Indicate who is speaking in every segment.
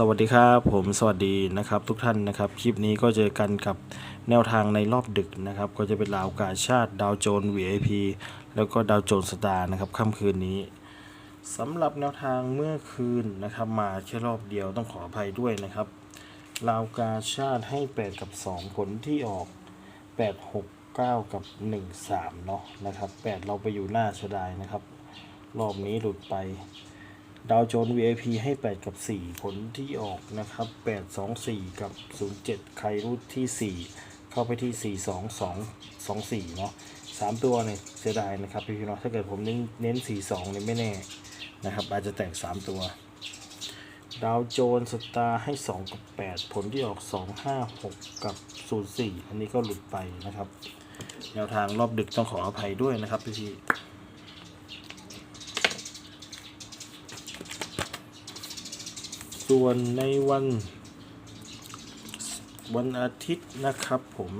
Speaker 1: สวัสดีครับผมสวัสดีนะครับทุกท่านนะครับ คลิปนี้ก็เจอกันกับแนวทางในรอบดึกนะครับ ก็จะเป็นราวกาชาติดาวโจน VIP แล้วก็ดาวโจนสตาร์นะครับค่ำคืนนี้สำหรับแนวทางเมื่อคืนนะครับมาแค่รอบเดียวต้องขออภัยด้วยนะครับราวกาชาติให้ 8 กับ 2 ผลที่ออก 8 6 9 กับ 1 3 เนาะนะครับ 8 เราไปอยู่หน้าเสดายนะครับ รอบนี้หลุดไป ดาวโจนส์ VIP ให้ 8 กับ 4 ผลที่ออกนะครับ 8 2 4 กับ 07 ใครรูดที่ 4 เข้าไปที่ 4 2 2 2 4 เนาะ3 ตัวเนี่ยเสียดายนะครับพี่พี่เนาะถ้าเกิดผมเน้นเน้น 4 2เนี่ยไม่แน่นะครับ อาจจะแตก 3 ตัว ดาวโจนส์สตาร์ให้ 2 กับ 8 ผลที่ออก 2 5 6 กับ 04 อันนี้ก็หลุดไปนะครับ แนวทางรอบดึกต้องขออภัยด้วยนะครับพี่พี่ ส่วนในวัน วันอาทิตย์นะครับผม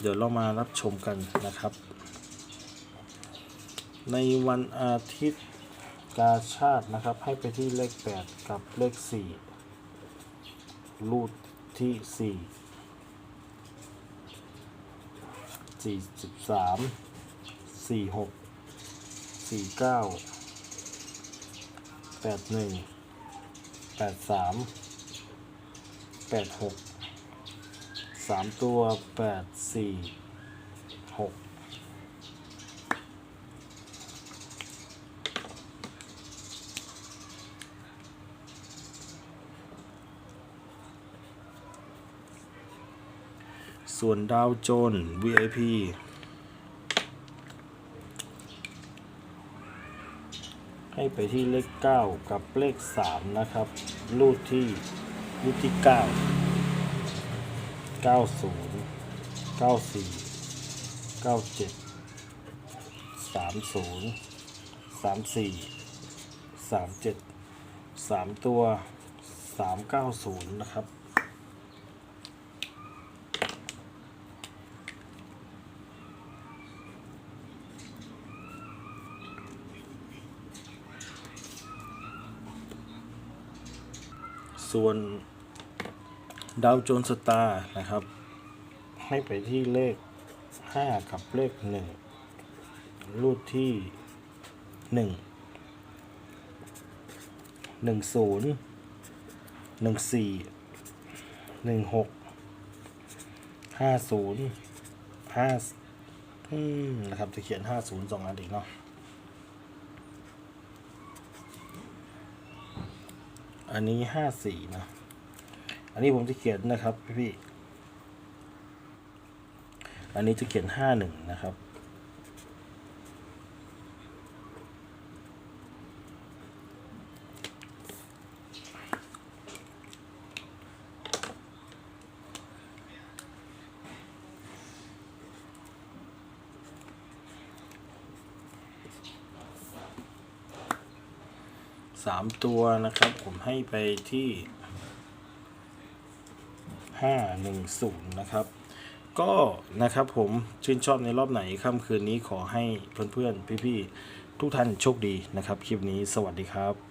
Speaker 1: เดี๋ยวเรามารับชมกันนะครับ ในวันอาทิตย์กาชาตินะครับ ให้ไปที่เลข 8 กับเลข 4 รูดที่4 43 46 49 81แปด แปดสามแปดหกสามตัวแปดสี่หกส่วนดาวโจน VIP ให้ไปที่เลข 9 กับเลข 3 นะครับ รูดที่รูดที่ 9 90 94 97 30 34 37 3 ตัว 390 นะครับ ส่วนดาวโจนสตาร์นะครับ ให้ไปที่เลข 5 กับเลข 1 รูดที่ 1 1 0 1 4 1 6 5 0 5อืมนะครับ จะเขียน 50สองอันอีกเนาะ อันนี้ห้าสี่นะ อันนี้ผมจะเขียนนะครับพี่พี่ อันนี้จะเขียนห้าหนึ่งนะครับ สามตัวนะครับ ผมให้ไปที่ห้าหนึ่งศูนย์นะครับ ก็นะครับผมชื่นชอบในรอบไหนค่ำคืนนี้ขอให้เพื่อนๆ พี่ๆ ทุกท่านโชคดีนะครับ คลิปนี้สวัสดีครับ